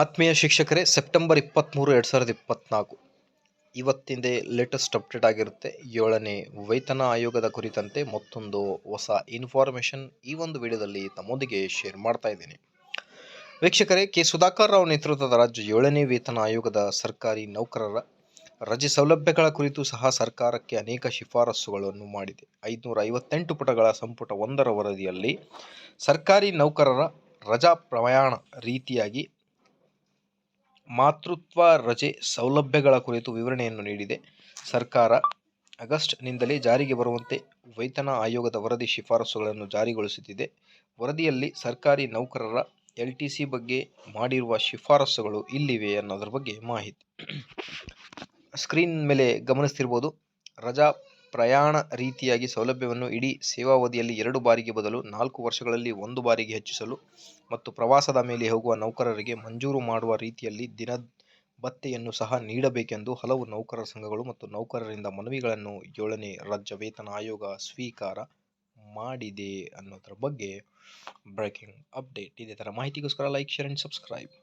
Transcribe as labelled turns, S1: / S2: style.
S1: ಆತ್ಮೀಯ ಶಿಕ್ಷಕರೇ, ಸೆಪ್ಟೆಂಬರ್ ಇಪ್ಪತ್ತ್ಮೂರು ಎರಡು ಸಾವಿರದ ಇಪ್ಪತ್ತ್ನಾಲ್ಕು ಇವತ್ತಿಂದೇ ಲೇಟೆಸ್ಟ್ ಅಪ್ಡೇಟ್ ಆಗಿರುತ್ತೆ. ಏಳನೇ ವೇತನ ಆಯೋಗದ ಕುರಿತಂತೆ ಮತ್ತೊಂದು ಹೊಸ ಇನ್ಫಾರ್ಮೇಷನ್ ಈ ಒಂದು ವಿಡಿಯೋದಲ್ಲಿ ತಮ್ಮೊಂದಿಗೆ ಶೇರ್ ಮಾಡ್ತಾ ಇದ್ದೀನಿ. ವೀಕ್ಷಕರೇ, ಕೆ. ಸುಧಾಕರ್ ರಾವ್ ನೇತೃತ್ವದ ರಾಜ್ಯ ಏಳನೇ ವೇತನ ಆಯೋಗದ ಸರ್ಕಾರಿ ನೌಕರರ ರಜೆ ಸೌಲಭ್ಯಗಳ ಕುರಿತು ಸಹ ಸರ್ಕಾರಕ್ಕೆ ಅನೇಕ ಶಿಫಾರಸುಗಳನ್ನು ಮಾಡಿದೆ. ಐದುನೂರ ಐವತ್ತೆಂಟು ಪುಟಗಳ ಸಂಪುಟ ಒಂದರ ವರದಿಯಲ್ಲಿ ಸರ್ಕಾರಿ ನೌಕರರ ರಜಾ ಪ್ರಯಾಣ ರೀತಿಯಾಗಿ ಮಾತೃತ್ವ ರಜೆ ಸೌಲಭ್ಯಗಳ ಕುರಿತು ವಿವರಣೆಯನ್ನು ನೀಡಿದೆ. ಸರ್ಕಾರ ಆಗಸ್ಟ್ನಿಂದಲೇ ಜಾರಿಗೆ ಬರುವಂತೆ ವೇತನ ಆಯೋಗದ ವರದಿ ಶಿಫಾರಸುಗಳನ್ನು ಜಾರಿಗೊಳಿಸುತ್ತಿದೆ. ವರದಿಯಲ್ಲಿ ಸರ್ಕಾರಿ ನೌಕರರ ಎಲ್ ಟಿ ಸಿ ಬಗ್ಗೆ ಮಾಡಿರುವ ಶಿಫಾರಸುಗಳು ಇಲ್ಲಿವೆ ಅನ್ನೋದ್ರ ಬಗ್ಗೆ ಮಾಹಿತಿ. ಸ್ಕ್ರೀನ್ ಮೇಲೆ ಗಮನಿಸ್ತಿರ್ಬೋದು, ರಜಾ ಪ್ರಯಾಣ ರೀತಿಯಾಗಿ ಸೌಲಭ್ಯವನ್ನು ಇಡೀ ಸೇವಾವಧಿಯಲ್ಲಿ ಎರಡು ಬಾರಿಗೆ ಬದಲು ನಾಲ್ಕು ವರ್ಷಗಳಲ್ಲಿ ಒಂದು ಬಾರಿಗೆ ಹೆಚ್ಚಿಸಲು ಮತ್ತು ಪ್ರವಾಸದ ಮೇಲೆ ಹೋಗುವ ನೌಕರರಿಗೆ ಮಂಜೂರು ಮಾಡುವ ರೀತಿಯಲ್ಲಿ ದಿನ ಭತ್ಯೆಯನ್ನು ಸಹ ನೀಡಬೇಕೆಂದು ಹಲವು ನೌಕರರ ಸಂಘಗಳು ಮತ್ತು ನೌಕರರಿಂದ ಮನವಿಗಳನ್ನು ಏಳನೇ ರಾಜ್ಯ ವೇತನ ಆಯೋಗ ಸ್ವೀಕಾರ ಮಾಡಿದೆ ಅನ್ನೋದರ ಬಗ್ಗೆ ಬ್ರೇಕಿಂಗ್ ಅಪ್ಡೇಟ್ ಇದೇ. ಥರ ಮಾಹಿತಿಗೋಸ್ಕರ ಲೈಕ್ ಶೇರ್ ಆ್ಯಂಡ್ ಸಬ್ಸ್ಕ್ರೈಬ್